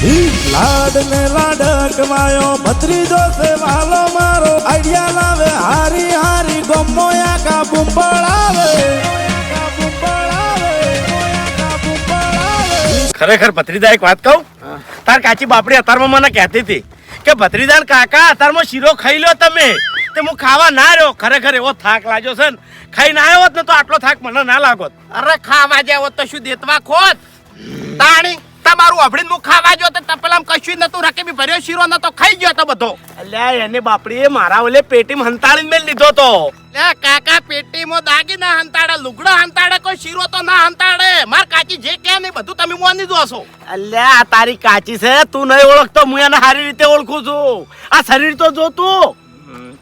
લાડ ને લાડ માયો ભત્રીજો છે વાલો મારો. આઈડિયા લાવે હારી હારી ગમો કા બુંબળાવે ખરેખર ભત્રીદા એક વાત કહું? તાર કાચી બાપડી અતારમાં મને કહેતી હતી કે ભત્રીદાન કાકા અતારમાં શીરો ખાઈ લો તમે. તે હું ખાવા ના રહ્યો. ખરેખર એવો થાક લાગ્યો છે ને. ખાઈ ના આવ્યો હોત ને તો આટલો થાક મને ના લાગોત. અરે ખાવા જાવ તો શું દેતવા ખોત? તાણી? તમારું અભડીને હું ખાવા જો તો તપેલામ કશું નતું રકેબી ભર્યો શીરો નતો ખાઈ ગયો તો બધો. અલ્યા એને બાપડીએ મારા ઓલે પેટીમાં હંતાડીને મેલ લીધો તો. લે કાકા પેટીમાં દાગીના હંતાડે લુગડો હંતાડે કોઈ શીરો તો ના હંતાડે માર કાચી જે કે નહીં બધું તમે મોની દો છો અલ્યા આ તારી કાચી છે તું નહીં ઓળખતો હું એને સારી રીતે ઓળખું છું. આ શરીર તો જો તું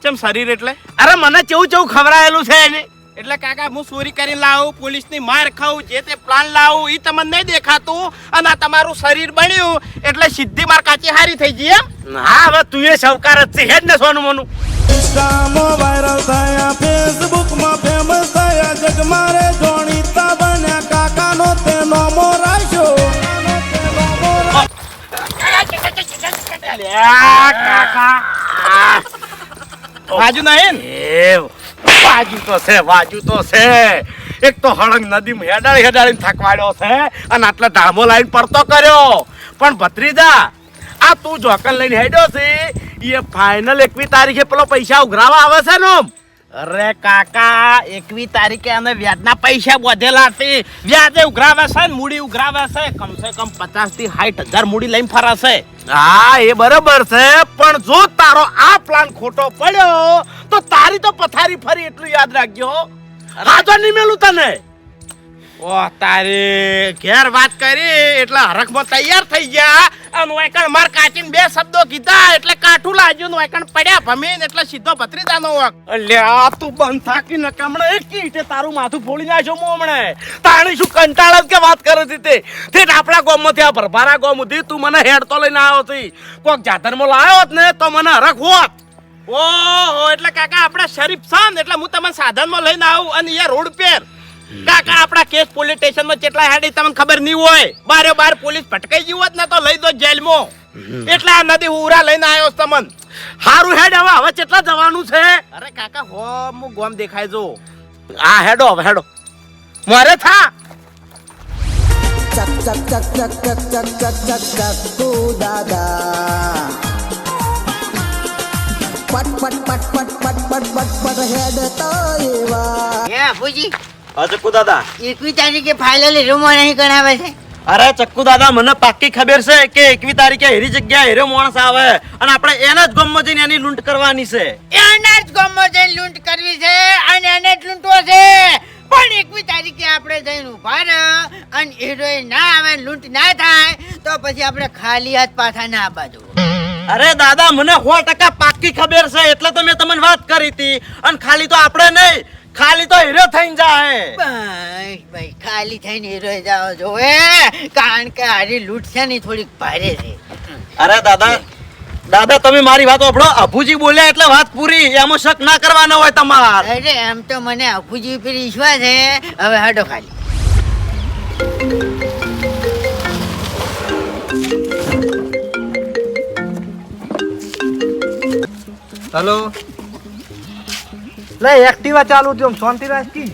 કેમ શરીર એટલે? અરે મને કેવું કેવું ખવરાયેલું છે એને. એટલે કાકા હું ચોરી કરીને લાવું પોલીસની માર ખાઉં જે તે પ્લાન લાવું એ તમને નહીં દેખાતું અને આ તમારું શરીર બન્યું. એટલે સીધી માર કાચી હારી થઈ ગઈ એમ? હા હવે તું એ સવકાર જ છે હેડ ને સોનું મોનું. ઇન્સ્ટામાં વાયરલ થયા ફેસબુકમાં ફેમસ થયા જગ મારે જોણીતા બન્યા કાકાનો તે નોમો રાખ્યો અલ્યા, કાકા. બાજુ નહીં ને? એ વાજુ તો છે, વાજુ તો છે. એક તો હળંગ નદીમાં હેડાળી હેડાળીને થકવાડ્યો છે અને આટલા ધામો લાઈન પડતો કર્યો. પણ ભત્રીજા, આ તું જોકન લઈને હેડ્યો છે. એ ફાઇનલ એકવી તારીખે પેલો પૈસા ઉઘરાવા આવે છે ને? અરે કાકા એકવી તારીખે અમે વ્યાજના પૈસા બોધેલા છે વ્યાજે ઉઘરાવે છે ને મૂડી ઉઘરાવે છે કમસે કમ પચાસથી સાઠ હજાર મૂડી લઈને ફરાશે. હા એ બરાબર છે પણ જો તારો આ પ્લાન ખોટો પડ્યો તો તારી તો પથારી ફરી એટલું યાદ રાખજો રાજા નહીં મેલું તને. ઓહ તારે ઘેર વાત કરી એટલે હરખમાં તૈયાર થઈ ગયા. અને વાયકણ માર કાચીને બે શબ્દો કીધા એટલે કાઠું લાગ્યું વાયકણ પડ્યા ભમીને એટલે સીધો ભત્રીજાનો વાક આ તું બંધ થાકી નકામણે? એક કીટે તારું માથું ફોડી નાખ્યો મો હમણે. તાણી શું કંટાળો કે વાત કરે છે તે? તે આપણા ગોમમાંથી ત્યાં ભરભારા ગોમ ઉધી તું મને હેડતો લઈને આવ્યો હતી કોક જાતરમાં લાવ્યો હોત ને તો મને હરખ હોત. ઓહો, એટલે કાકા, આપણા શરીફ સાન એટલે હું તમને સાધનમાં લઈને આવું અને એ રોડ પર. કાકા આપણા કેસ પોલીસ સ્ટેશનમાં કેટલા હેડી તમને ખબર નહીં હોય બારે બાર પોલીસ ભટકાઈ ગયું હોત ને તો લઈ દો જેલમાં એટલે આ નદી ઉરા લઈને આવ્યો તમન હારું હેડ હવે હવે કેટલા જવાનું છે અરે કાકા હો હું ગોમ દેખાય જો આ હેડો હવે હેડો મારે થા ચક ચક ચક ચક ચક ચક ચક ચક ચકુ દાદા પટ પટ પટ પટ પટ પટ પટ પટ હેડ તો એવા એ અપુજી હા ચક્કુ દાદા. એકવી તારીખે ફાઇનલી હીરો નહીં ગણાવે છે. અરે ચક્કુ દાદા મને પાક્કી ખબર છે કે એકવી તારીખે હેરી જગ્યા હેરો માણસ આવે અને આપણે એના જ ગમમાં જઈને એની લૂંટ કરવાની છે. એના જ ગમમાં જઈને લૂંટ કરવી છે અને એને જ લૂંટવો છે. પણ એકવી તારીખે આપણે જઈને ઊભા રહો અને હીરોએ ના આવે લૂંટ ના થાય તો પછી આપણે ખાલી હાથ પાછા ના બાજુ. અરે દાદા મને સો ટકા પાક્કી ખબર છે એટલે તો મેં તમને વાત કરી હતી. અને ખાલી તો આપણે નહીં ખાલી તો હીરો થઈને જાય. બસ ભાઈ ખાલી થઈને હીરોએ જાઓ એ કારણ કે આરી લૂંટ છે ને થોડીક ભારે છે. અરે દાદા દાદા તમે મારી વાત આપણો અભુજી બોલ્યા એટલે વાત પૂરી. એમાં શક ના કરવાનો હોય તમાર. અરે એમ તો મને અભુજી પર વિશ્વાસ છે. હવે હાડો ખાલી. હેલો. લે એક્ટિવા ચાલુ થયો શાંતિ રાખી.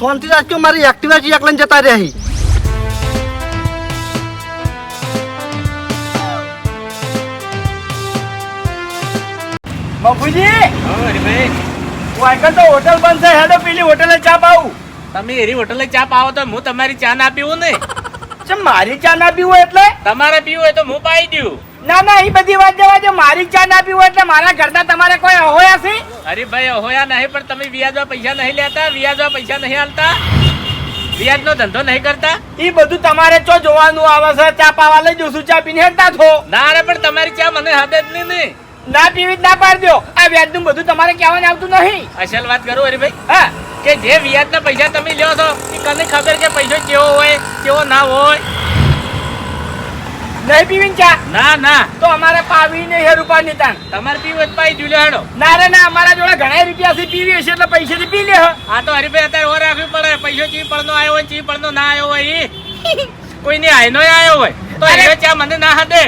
શાંતિ રાખજો મારી એક્ટિવા એકલા જતા રહી બાપુજી! વાયકન તો હોટલ બંધ છે હેડો પેલી હોટલે ચા પાવું તમે એરી હોટલે ચા પાવો તો હું તમારી ચા ના પીવું ને? ચમ મારી ચા ના પીવું એટલે? તમારે પીવું હોય તો હું પાઈ દઉં. ના ના એ બધી વાત જવા દે. મારી ચા ના પીવું એટલે મારા ઘરના તમારે કોઈ અહોયા છે? અરે ભાઈ અહોયા નહીં પણ તમે વ્યાજમાં પૈસા નહીં લેતા વ્યાજમાં પૈસા નહીં આલતા? વ્યાજનો ધંધો નહીં કરતા? એ બધું તમારે ચો જોવાનું આવે છે? ચા પાવા લઈ જઉં છું ચા પીને હેડતા છો? ના રે પણ તમારી ચા મને હાથે જ નહીં ને ના પીવી જ ના પાડજો. આ વ્યાજનું બધું તમારે કહેવાને આવતું નહીં. અસલ વાત કરું હરિભાઈ? હા. કે જે વ્યાજના પૈસા તમે લ્યો છો એ કને ખબર કે પૈસો કેવો હોય કેવો ના હોય? નહીં પીવી ચા ના ના. તો અમારે પાવી નહીં હે રૂપાની તાણ. તમારે પીવું તો પાઈ જુલ્યો હેડો. ના રે ના અમારા જોડે ઘણા રૂપિયાથી પીવી હશે એટલે પૈસાથી પી લે હા. આ તો હરિભાઈ અત્યારે ઓર રાખવી પડે. પૈસો ચી પડનો આવ્યો હોય ચી પડનો ના આવ્યો હોય કોઈની આયનો આવ્યો હોય તો એ ચા મને ના હદે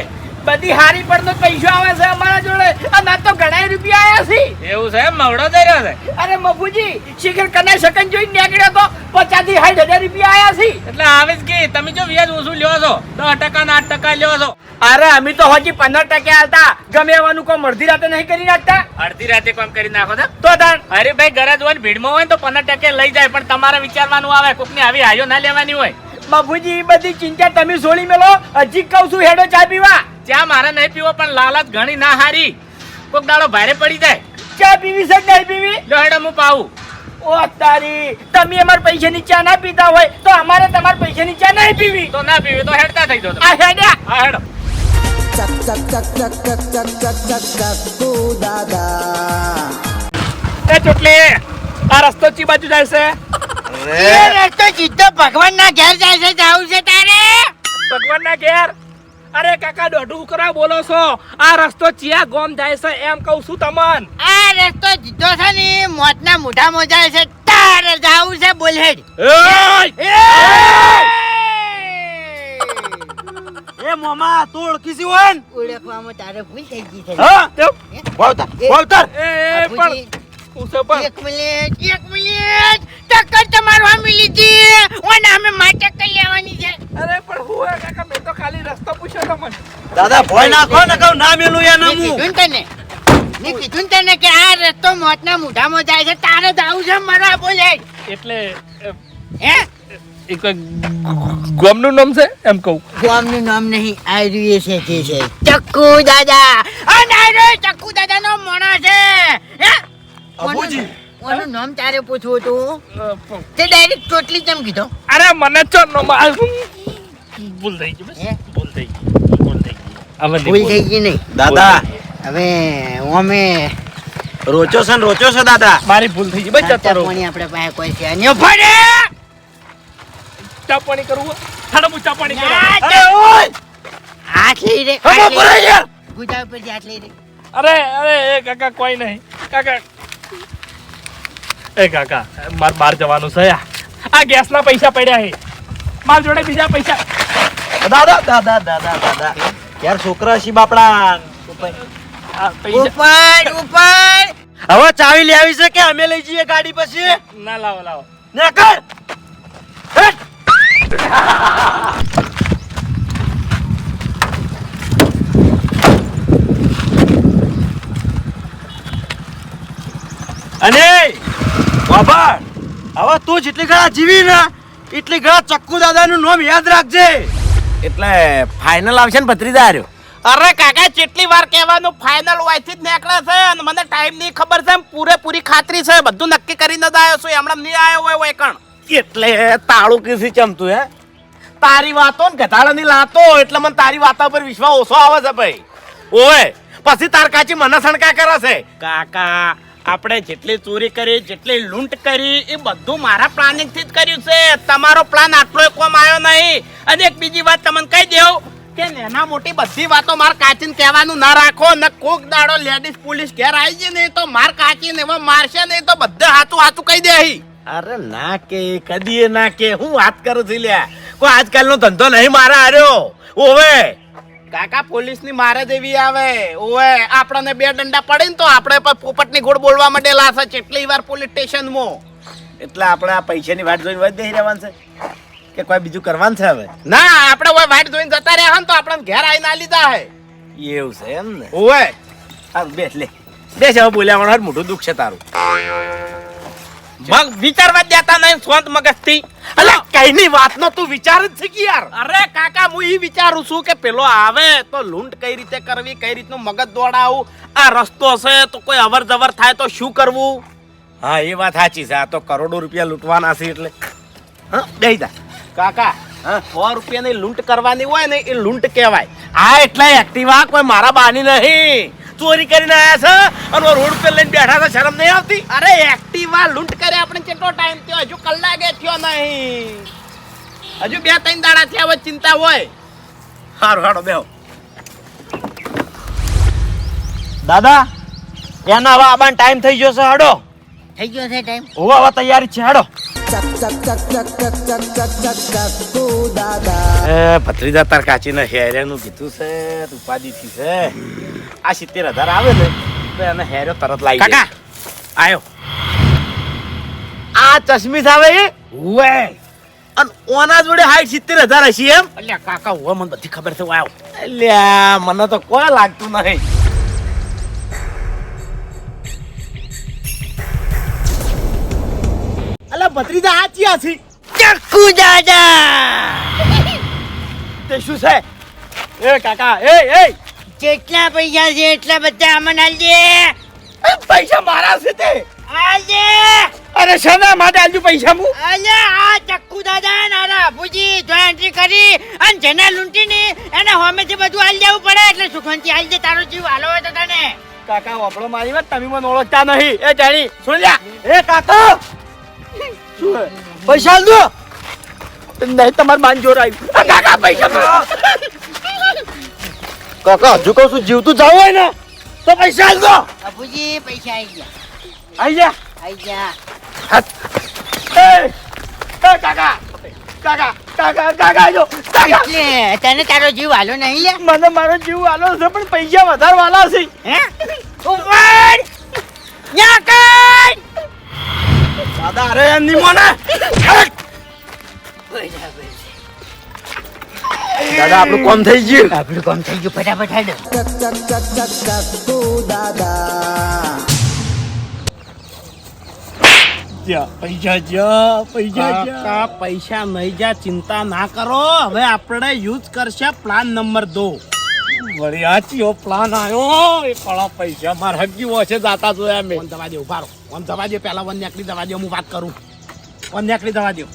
બધી હારી પડતો પૈસો આવે છે અમારા જોડે. અને તો ઘણા રૂપિયા આવ્યા છે. એવું છે મવડો થઈ રહ્યો છે? અરે મફુજી શિખર કને શકન જોઈ નીકળ્યો તો પચાસથી સાઠ હજાર રૂપિયા આવ્યા છે. એટલે આવે જ કે તમે જો વ્યાજ ઓછું લ્યો છો. દસ ટકા ને આઠ ટકા લ્યો છો. અરે અમે તો હજી પંદર ટકા હાલતા ગમે એવાનું કોઈ અડધી રાતે નહીં કરી નાખતા. અડધી રાતે કોમ કરી નાખો છો? તો તાણ ભાઈ ગરજ હોય ભીડમાં હોય તો પંદર ટકે લઈ જાય પણ તમારે વિચારવાનું આવે કોકની આવી હાજો ના લેવાની હોય. બાપુજી એ બધી ચિંતા તમે છોડી મેલો. હજી કહું છું હેડો ચા પીવા. ચા મારે નહીં પીવો પણ લાલચ ઘણી ના હારી. કોક દાડો ભારે પડી જાય. ચા પીવી છે નહીં પીવી? લો હેડો હું પાવું. ઓ તારી તમે અમારા પૈસાની ચા ના પીતા હોય તો અમારે તમારા પૈસાની ચા નહીં પીવી. તો ના પીવી તો હેડતા થઈ તમે. આ હેડ્યા હા હેડો. એ ચોટલી આ રસ્તો ચી બાજુ જાય છે? રસ્તો સીધો ભગવાનના ઘેર જાય છે જાવું છે તારે. ભગવાનના ઘેર? અરે કાકા દોઢું કરા બોલો છો. આ રસ્તો ચિયા ગોમ જાય છે એમ કહું છું તમન. આ રસ્તો જીતો છે ને મોતના મોઢા જાય છે. તારે જાવું છે બોલહેડ. એ મોમા તું ઓળખી છી ઓળખવામાં તારે ભૂલ થઈ ગઈ છે. હા તે વાવતર, વાવતર. એ પણ એક મિનિટ એક મિનિટ. ટક્કર તમારું આમી લીધી. ઓને અમે માટે કઈ લેવાની છે? અરે પણ હું હે કાકા મેં તો ખાલી રસ્તો પૂછ્યો તમને દાદા ભોય નાખો ને કહું ના મેલું એ નમું. કીધું તને. મેં કીધું તને કે આ રસ્તો મોતના મોઢામાં જાય છે. તારે જાવું છે મરવા બોલે. એટલે હે? એ કોઈ ગોમનું નામ છે? એમ કહું. ગામનું નામ નહીં આર્યુ છે તે છે. ચક્કુ દાદા. અને આર્યુ ચક્કુ દાદા નો મોણા છે. હે? અબુજી. ઓનું નામ તારે પૂછવું હતું? તે ડાયરેક્ટ ચોટલી કેમ કીધો? અરે મને ચો નો ભૂલ થઈ ગઈ ભૂલ થઈ ગઈ. ભૂલ થઈ ગઈ. હવે ભૂલ થઈ ગઈ નહીં. દાદા. હવે અમે રોચો છે ને રોચો છે દાદા. મારી ભૂલ થઈ ગઈ. બસ જતો રહો. પાણી આપણે પાસે કોઈ છે નહીં. ફડે ચા પાણી કરવું થાડો મુ ચા પાણી કરું. અરે ઓય! હાથ લઈ રે લઈ પરે. યાર ગુજા પર હાથ લઈ રે. અરે અરે એ કાકા કોઈ નહીં. કાકા એ કાકા માર બહાર જવાનું છે. આ. ગેસ ગેસના પૈસા પડ્યા છે. માર જોડે બીજા પૈસા. દાદા દાદા દાદા દાદા. યાર છોકરા શી બાપડા. આ પૈસા ઉપર ઉપર હવે ચાવી લેવી છે કે અમે લઈ જઈએ ગાડી પછી? ના લાવો લાવો. ના કર. અને બાબા હવે તું જેટલી ઘણા જીવી ને એટલી ઘણા ચક્કુ દાદાનું નામ યાદ રાખજે. એટલે ફાઇનલ આવશે ને ભત્રીજા હાર્યો અરે કાકા કેટલી વાર કહેવાનું ફાઇનલ વાયથી જ નીકળે છે અને મને ટાઈમની ખબર છે પૂરેપૂરી ખાતરી છે. બધું નક્કી કરીને જ આવ્યો છું હમણાં નહીં આવ્યો હોય હોય કણ એટલે તાળું કીસી ચમતું હે? તારી વાતો ને ગધાડાની લાતો એટલે મને તારી વાતો પર વિશ્વાસ ઓછો આવે છે ભાઈ. ઓય પછી તાર કાચી મને સણકા કરે છે. કાકા આપણે જેટલી ચોરી કરી, જેટલી લૂંટ કરી, એ બધું મારા પ્લાનિંગથી જ કર્યું છે. તમારો પ્લાન આટલો કોમ આવ્યો નહીં. અને એક બીજી વાત તમને કહી દેવું કે નાના મોટી બધી વાતો માર કાચીને કહેવાનું ના રાખો. ને કોક દાડો લેડીઝ પોલીસ ઘેર આવી જાય નહીં તો માર કાચીને એવા મારશે નહીં તો બધે હાથું હાથું કહી દે અરે ના કે કદી ના કે. હું વાત કરું છું લ્યા. કોઈ આજકાલનો ધંધો નહીં મારા હાર્યો. ઓવે કાકા પોલીસની મારે જેવી આવે. ઓએ આપણને બે દંડા પડે ને તો આપણે પણ પોપટની ગોળ બોલવા માંડેલા છે. કેટલી વાર પોલીસ સ્ટેશનમાં. એટલે આપણે આ પૈસાની વાટ જોઈને વધ રહેવાનું છે? કે કોઈ બીજું કરવાનું છે હવે? ના આપણે ઓય વાટ જોઈને જતા રહ્યા ને તો આપણને ઘેર આવીને આ લીધા હે એવું છે એમ ને? ઓએ હારું બેસ લે. બેસ હવે બોલ્યા વગર મોટું દુઃખ છે તારું. મગ વિચારવા દેતા નહીં સ્વંત મગજથી. અલે કઈની વાતનો તું વિચાર જ છે કે યાર? અરે કાકા હું ઈ વિચારું છું કે પેલો આવે તો લૂંટ કઈ રીતે કરવી કઈ રીતનું મગજ દોડાવું આ રસ્તો છે તો કોઈ અવર જવર થાય તો શું કરવું? હા એ વાત સાચી છે. આ તો કરોડો રૂપિયા લૂંટવાના છે એટલે. હા બેહી જા. કાકા હા. સો રૂપિયાની લૂંટ કરવાની હોય ને એ લૂંટ કહેવાય. આ એટલે એક્ટિવા કોઈ મારા બાની નહીં. ચોરી કરીને આયા છે અને રોડ પર લઈને બેઠા છે શરમ નહીં આવતી? અરે એક્ટિવા લૂંટ કરે આપણે કેટલો ટાઈમ થયો? હજુ કલાકે થયો નહીં. હજુ બે ત્રણ દાડા થયા હોય ચિંતા હોય. સારું હાડો બેહો. દાદા એના હવે આબાન ટાઈમ થઈ ગયો છે હાડો? થઈ ગયો છે ટાઈમ હવે તૈયારી છે હાડો? ભત્રીજા તાર કાચીના હેર્યાનું કીધું છે ઉપાધિથી છે. આ સિત્તેર હજાર આવે ને તો એને હેર્યો તરત લાવી કાકા આયો. આ ચશ્મીસ આવે એ? હુએ અને ઓના જોડે હાઈટ સિત્તેર હજાર હશે એમ? અલ્યા કાકા હવે મને બધી ખબર છે વાયો અલ્યા મને તો કોઈ લાગતું નહીં. ભત્રીજા આ ચિયા છે. ચક્કુ દાદા! તે શું છે? એ કાકા એ એ! જેટલા પૈસા છે એટલા બધા અમને આલજે પૈસા મારા છે તે. આલજે અરે શેના માટે આલજુ પૈસા મુ અલે આ ચક્કુ દાદા નારા ભુજી જો એન્ટ્રી કરી અને જેને લૂંટી ની એને હોમેથી બધું આલી દેવું પડે એટલે સુખવંતી આલી દે તારો જીવ. હાલો હોય તો તને. કાકા વાપડો મારી વાત તમે મને ઓળખતા નહીં. એ જાણી સુન લ્યા. એ કાકા! શું પૈસા દો. નહીં તમાર માન જોર આવ્યું કાકા પૈસા. કાકા હજુ કહું છું જીવતું જાવ હોય ને તો પૈસા દો. ભુજી પૈસા આવી ગયા. આવી જા આવી ગયા. એ કાકા કાકા કાકા કાકા જો કાકા. તને તારો જીવ હાલો નહીં લે મને મારો જીવ હાલો છે પણ પૈસા વધારે વાલા છે. હે? ઉપર ન્યા દાદા અરે એમ ની મોને દાદા આપણું કોમ થઈ ગયું. આપણું કામ થઈ ગયું ફટાફટ હાલો પૈસા જ્યાં પૈસા કાકા પૈસા નહીં જા ચિંતા ના કરો. હવે આપણે યુઝ કરશે પ્લાન નંબર દો. વળી આચીઓ પ્લાન આવ્યો એ કળા પૈસા મારા હગી વોશે જાતા જોયા મેં. દવા દે ઊભા ફોન દવા દે પહેલાં વન નેકડી દવા દે હું વાત કરું. વન નેકડી દવા દો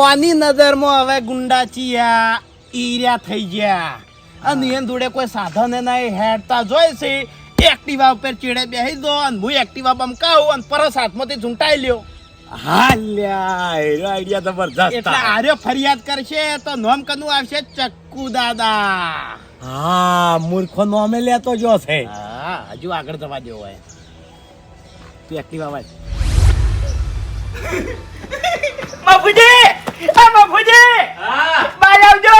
ઓની નજરમાં હવે ગુંડા ચિયા ઈર્યા થઈ ગયા. અને એન જોડે કોઈ સાધન નહીં હેડતા જોઈ છે. એક્ટિવા ઉપર ચીડે બેસી દો અને હું એક્ટિવા બમકાવું અને પરસ હાથમાંથી ઝૂંટાઈ લ્યો. હા લ્યા આઈડિયા જબરજસ્ત એટલે આર્યો ફરિયાદ કરશે તો નોમ કનું આવશે ચક્કુ દાદા. હા મૂર્ખો નોમે લેતો જો છે હા હજુ આગળ જવા દેવો હોય. તું એક્ટિવા વાય બાપુજી! આ બાપુજી! હા. બહાર આવજો.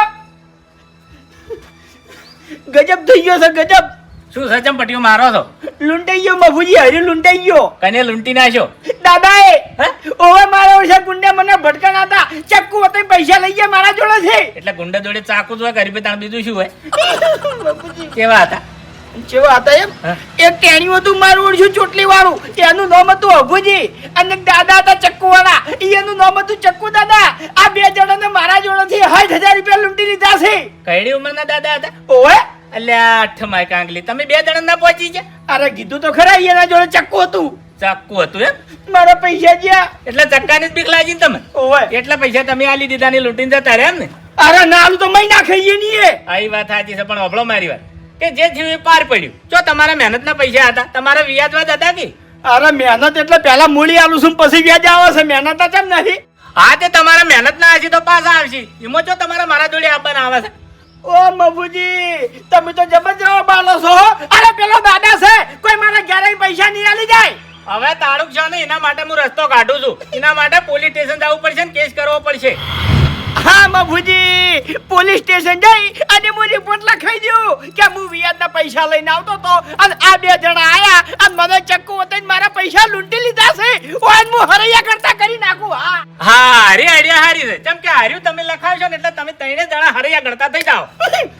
ગજબ થઈ ગયો છે ગજબ. શું સચમ પટ્યો મારો છો? લૂંટાઈ ગયો બાપુજી હરી લૂંટાઈ ગયો કને લૂંટી નાખ્યો? દાદાએ ઓવે મારા ઓછા ગુંડે મને ભટકાણા હતા ચક્કુ વતે પૈસા લઈ ગયા મારા જોડે છે. એટલે ગુંડા જોડે ચાકુ હોય ગરીબે તાણ બીજું શું હોય? કેવા હતા? જેવા હતા એમ. એક ટેણિયું હતું મારું ઓળશું ચોટલી વાળું એનું નામ હતું અભુજી. અને દાદા હતા ચક્કુ વાળા એનું નામ હતું ચક્કુ દાદા. આ બે જણાને મારા જોડેથી સાઠ હજાર રૂપિયા લૂંટી લીધા છે. કઈડી ઉંમરના દાદા હતા? ઓવે? અલ્યા આઠ માય કાંગલી તમે બે જણા ના પહોંચી ગયા? અરે કીધું તો ખરા એના જોડે ચક્કુ હતું. ચાકુ હતું એમ? મારા પૈસા ગયા એટલે ચક્કાની જ બીક લાગી તમે ઓવે. એટલા પૈસા તમે આલી દીધા ને લૂંટીને જતા રહ્યા ને? અરે નાલું તો મહિના ખાઈએ નહીં એ. આવી વાત સાચી છે પણ અભળો મારી વાત. કે જે થયું એ પાર પડ્યું. જો તમારા મહેનતના પૈસા હતા તમારા વ્યાજવાદ હતા કે? અરે મહેનત એટલે પેલા મૂડી આલું છું પછી વ્યાજ આવે છે મહેનત તો કેમ નથી? હા તે તમારા મહેનત ના હશે તો પાછા આવશે. એમાં જો તમારા મારા જોડે આપવાના આવે છે. ઓ મફુજી, તમે તો જબરજસ્ત બાલો છો અરે પેલો દાદા છે, કોઈ મારા ઘરે પૈસા નહીં આલી જાય. હવે તાળુક છે ને, એના માટે હું રસ્તો કાઢું છું. એના માટે પોલીસ સ્ટેશન જવું પડશે ને, કેસ કરવો પડશે. હા મફુજી પોલીસ સ્ટેશન જઈ અને હું રિપોર્ટ લખાઈ દઉં કે હું વિયાદના પૈસા લઈને આવતો તો અને આ બે જણા આયા અને મને ચક્કુ વતાઈને મારા પૈસા લૂંટી લીધા છે. ઓન હું હરૈયા કરતા કરી નાખું હા. હા હારી આઈડિયા હારી છે. જેમ કે હાર્યું તમે લખાવશો ને એટલે તમે ત્રણે જણા હરૈયા ગણતા થઈ જાઓ.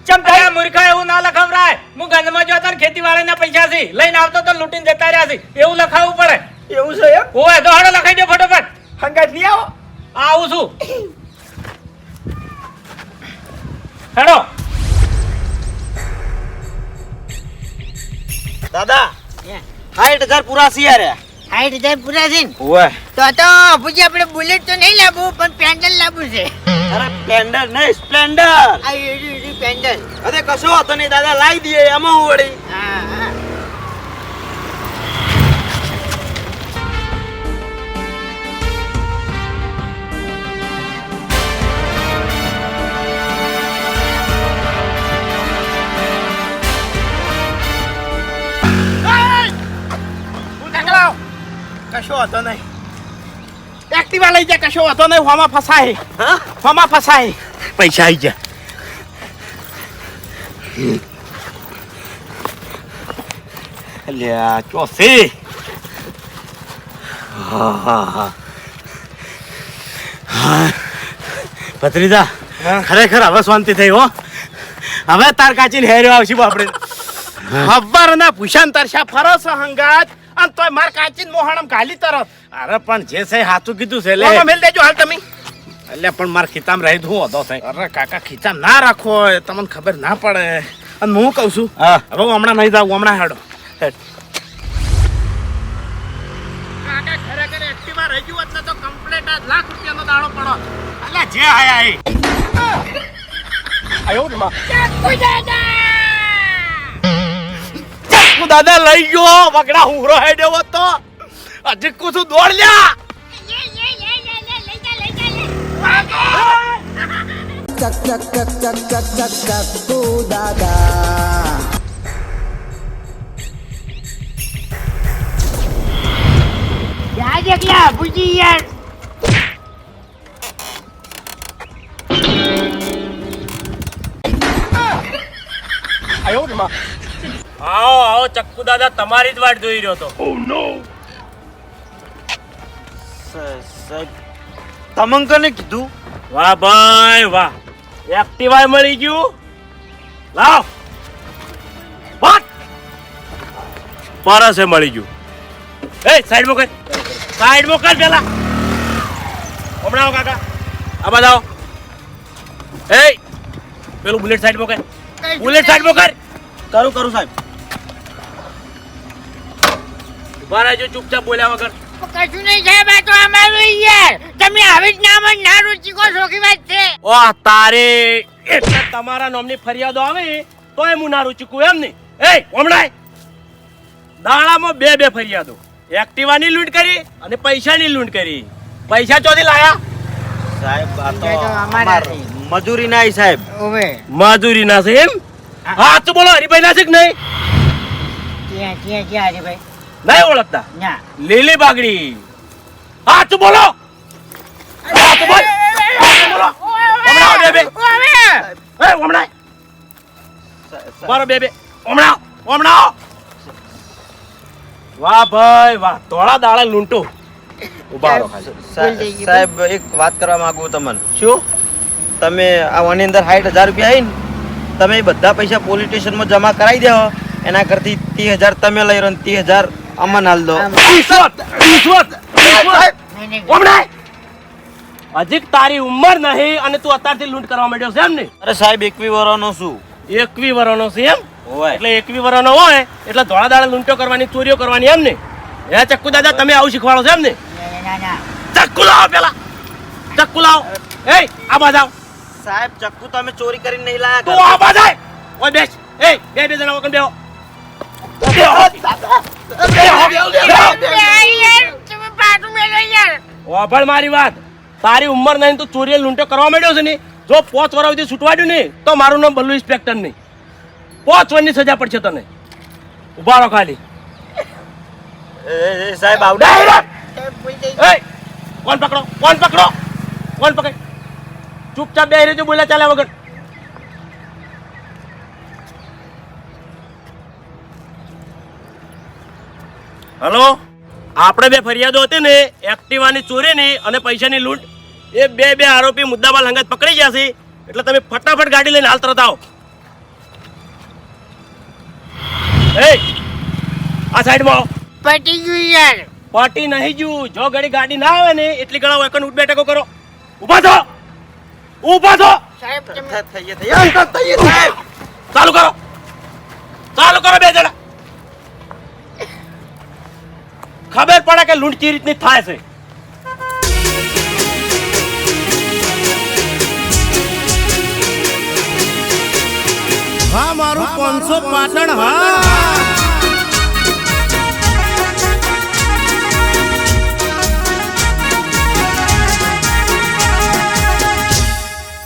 ચમ અરે મૂર્ખા એવું ના લખાવરાય. હું ગંજમાં જોતો ને ખેતીવાડીના પૈસા છે લઈને આવતો તો લૂંટીને જતા રહ્યા છે. એવું લખાવવું પડે. એવું છે એમ? ઓય તો હાડો લખાઈ દે ફટાફટ. હંગાત નહીં આવો? આવું છું. હેડો. દાદા સાઠ હજાર પૂરા છે યાર. હાઈટ હજાર પૂરા છે ઓય તો તો ભુજી આપણે બુલેટ તો નહીં લાવવું પણ પેન્ડલ લાવવું છે. અરે સ્પ્લેન્ડર નહીં સ્પ્લેન્ડર. આ એડી એડી પેન્ડલ. અરે કશો હતો નહીં દાદા લાવી દઈએ એમાં હું વળી. હા હા. કશો હતો નહીં. એક્ટિવા લઈ જા કશો હતો નહીં હોમાં ફસાય. હા? હોમાં ફસાય. પૈસા આવી જા અલ્યા છે? હા હા હા. હા. ભત્રીજા ખરેખર હવે શાંતિ થઈ હો. હવે તાર કાચી હેર્યો આવશે આપણે ખબર ના ભૂષણ તરસા ફરો છો હંગાત. અને તોય માર કાચીન મોહાણમ કાલી તરત. અરે પણ જે છે સાચું કીધું છે લે. ઓમાં મેલ દેજો હાલ તમે. એટલે પણ માર ખિતામ રહી હું હતો છે અરે કાકા ખીચામ ના રાખો એ તમને ખબર ના પડે. અને હું કહું છું હા. હવે હું હમણાં નહીં જાઉં હમણાં હેડો. કાકા ખરેખર એક્ટિવા રહી ગયું એટલે તો કમ્પ્લેટ આ લાખ રૂપિયાનો દાડો પડો. અલ્યા જે આયા આયો ને માં. હું દાદા, લઈ ગયો. વગડા હુંરો તો હતો હજી કુછું દોડ લ્યા. ચક ચક ચક ચક ચક ચક એકલા ભૂજી યાર આયો ને માં. આવો આવો ચક્કુ દાદા તમારી જ વાટ જોઈ રહ્યો તો સાહેબ તમંગ કને કીધું? વાહ ભાઈ વાહ. એક્ટિવા મળી ગયું? લાવ. વાત પરસે મળી ગયું. એ સાઈડ મોકલ. સાઈડ મોકલ પેલા. હમણાં આવો કાકા. આ બાજુ આવો. એ પેલું બુલેટ સાઈડ મોકલ. બુલેટ સાઈડ મોકલ. કરું કરું સાહેબ. ઊભા જો ચૂપચાપ બોલ્યા વગર. કશું નહીં સાહેબ આ તો અમારું યાર તમે આવી જ નામ જ ના રૂચિકો શોખી વાત છે. ઓ તારે. એટલે તમારા નામની ફરિયાદો આવે તો એ હું ના રૂચિકું એમ નહીં. એ હમણાં દાડામાં બે બે ફરિયાદો. એક્ટિવાની લૂંટ કરી અને પૈસાની લૂંટ કરી. પૈસા ચોથી લાયા? સાહેબ આ તો અમાર મજૂરી ના સાહેબ. ઓવે. મજૂરી ના છે એમ? હા. તો બોલો હરિભાઈ ના છે કે નહીં? ક્યાં ક્યાં ક્યાં હરીભાઈ? નહીં ઓળખતા? લીલી બાગડી. હાથ બોલો. હા તો બોલ. બોલો હમણાં આવો બે બે. એ હમણાં. મારો બે બે. હમણાં હમણાં. વાહ ભાઈ વાહ. ધોળા દાળા લૂંટો. ઊભા રહો ખાલી. સા- સાહેબ એક વાત કરવા માંગુ તમને. શું? તમે આ વાની અંદર સાઠ હજાર રૂપિયા આવીને તમે બધા પૈસા પોલીસ સ્ટેશનમાં જમા કરાવી દેવા એના કરતી ત્રીસ હજાર તમે લઈ રહ્યો ત્રીસ હજાર અમને હાલ દો ઈશ્વર, ઈશ્વર, ઈશ્વર. નહીં નહીં હમણાં હજી તારી ઉંમર નહીં અને તું અત્યારથી લૂંટ કરવા માંડ્યો છે એમ ને? અરે સાહેબ એકવી વરોનો શું એકવી વરોનો છે એમ? હોય. એટલે એકવી વરોનો હોય એટલે ધોળા દાડા લૂંટો કરવાની ચોરીઓ કરવાની એમ ને? હે ચક્કુ દાદા તમે આવું શીખવાડો છો એમ ને? ના ના ચક્કુ લાવો પેલા. ચક્કુ લાવો. એ આ બાજુ આવ સાહેબ ચક્કુ તમે ચોરી કરીને નહીં લાયા તું આ બાજુ આય ઓય બેસ. એ બે બે જણા વગર બેહો. વાભળ મારી વાત. તારી ઉંમર નહીં તો ચોરીએ લૂંટો કરવા માંડ્યો છે ને. જો પોચ વર્ષ સુધી છૂટવાડ્યું નહીં તો મારું નામ બલ્લુ ઇન્સ્પેક્ટર નહીં. પોચ વર્ષની સજા પડશે તને. ઊભા રહો ખાલી. સાહેબ આવડે. કોણ પકડો? કોણ પકડો? કોણ પકડ? ચૂપચાપ બે રહેજો બોલ્યા ચાલ્યા વગર. હલો? આપણે બે ફરિયાદો હતી ને એક્ટિવાની ચોરીની અને પૈસાની લૂંટ. એ બે બે આરોપી મુદ્દામાં લંગત પકડી ગયા છે. એટલે તમે ફટાફટ ગાડી લઈને હાલ તરત આવો. એ આ સાઈડમાં પટી ગયું યાર. પટી નહીં જુ જો ઘડી ગાડી ના આવે ને એટલી ઘણા એકન ઉઠ બેઠકો કરો. ઊભા થો. ઊભા થો. સાહેબ તમે થઈએ થઈએ સાહેબ. ચાલુ કરો. ચાલુ કરો બે જણા. ખબર પડે કે લૂંટ કેવી રીતની થાય છે. હા મારું પાંચસો પાટણ હા.